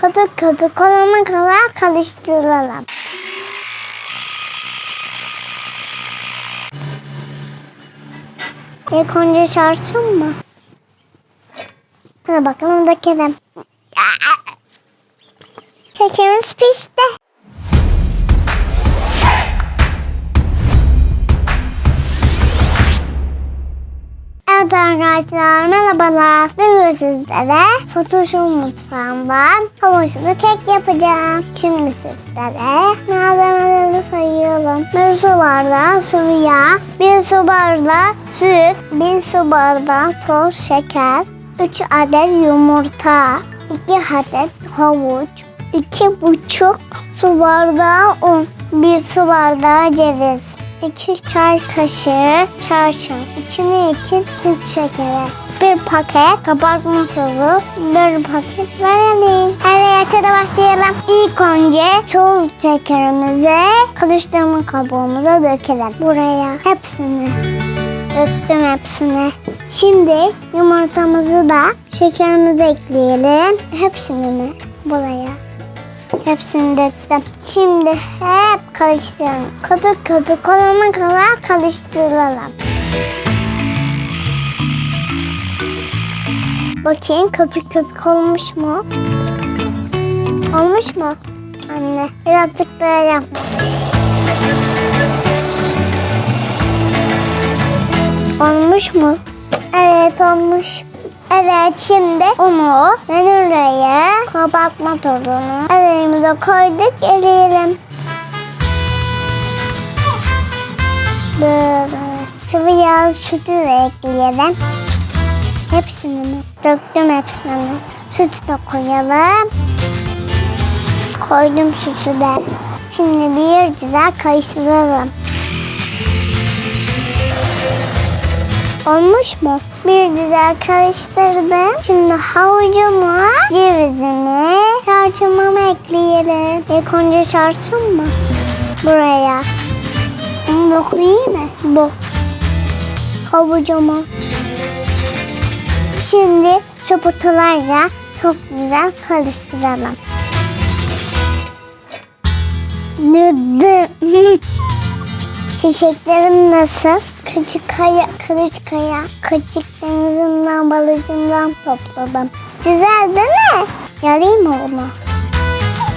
köpük köpük olana kadar karıştıralım. İlk önce çarşın mı? Hadi bakalım dökelim. Kekimiz pişti. Evet arkadaşlar merhabalar. Bugün sizlere Fatoş'un mutfağından havuçlu kek yapacağım. Şimdi sizlere malzemeleri sayıyorum. Bir su bardağı sıvı yağ, bir su bardağı süt, bir su bardağı toz şeker, 3 adet yumurta, 2 adet havuç, iki buçuk su bardağı un, bir su bardağı ceviz, iki çay kaşığı çarşaf, içine için süt şekeri, bir paket kabartma tozu, bir paket vanilin. Evet hadi başlayalım. İlk önce toz şekerimizi karıştırma kabuğumuza dökelim. Buraya hepsini. Döktüm hepsini. Şimdi yumurtamızı da şekerimizi ekleyelim. Hepsini mi? Buraya. Hepsini döktüm. Şimdi hep karıştıralım. Köpük köpük olana kadar karıştıralım. Bakayım köpük köpük olmuş mu? Olmuş mu? Anne birazcık daha yap. Olmuş mu? Evet olmuş. Evet şimdi onu vanilya kabartma tozunu elimize koyduk eleyelim. Böyle sıvı yağ sütü de ekleyelim. Hepsini? Döktüm hepsini. Sütü de koyalım. Koydum sütü de. Şimdi bir güzel karıştıralım. Olmuş mu? Bir güzel karıştırdım. Şimdi havucumu, cevizimi, çarçımamı ekleyelim. İlk önce çarçım mı? Buraya. Bunu da koyayım mı? Bu. Havucumu. Şimdi çaputalarla çok güzel karıştıralım. Düdüm. Çiçeklerim nasıl? Küçük kaya, kılıç kaya, küçük denizimden balıcımdan topladım. Güzel değil mi? Yarayım mı bunu?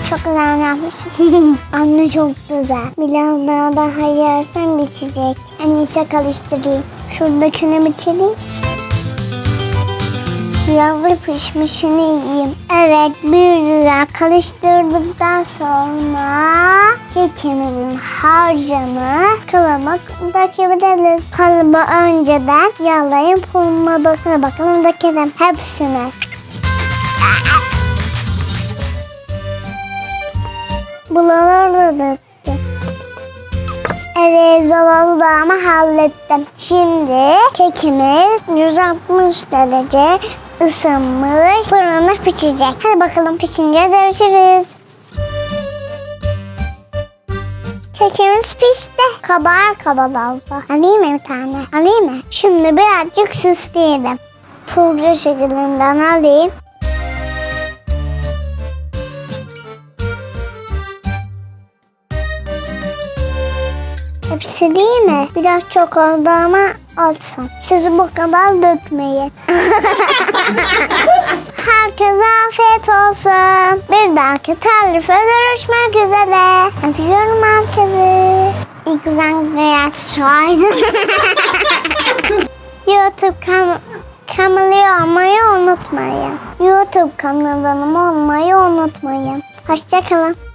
Çok güzel yapmışım. Anne çok güzel. Biraz daha daha yersen bitecek. İyisi karıştırayım. Şuradakini bitireyim. Da pişmişini yiyeyim. Evet bir güzel karıştırdıktan sonra kekimizin harcını kalıba dökebiliriz. Kalıbı önceden yağlayıp unla bakın bakalım dökelim hepsini. Buraları da döktüm. Evet zor oldu ama hallettim. Şimdi kekimiz 160 derece ısınmış fırında pişecek. Hadi bakalım pişince görüşürüz. Kekimiz pişti. Kabar kabar oldu. Alayım mı bir tane? Alayım mı? Şimdi birazcık süsleyelim. Pudra şeklinden alayım. Hepsi değil mi? Biraz çok oldu ama alsın. Siz bu kadar dökmeyin. Herkese afiyet olsun. Bir dahaki tarife görüşmek üzere. Öpüyorum herkese. İlk biraz YouTube kam kanalı olmayı unutmayın. YouTube kanalım olmayı unutmayın. Hoşçakalın.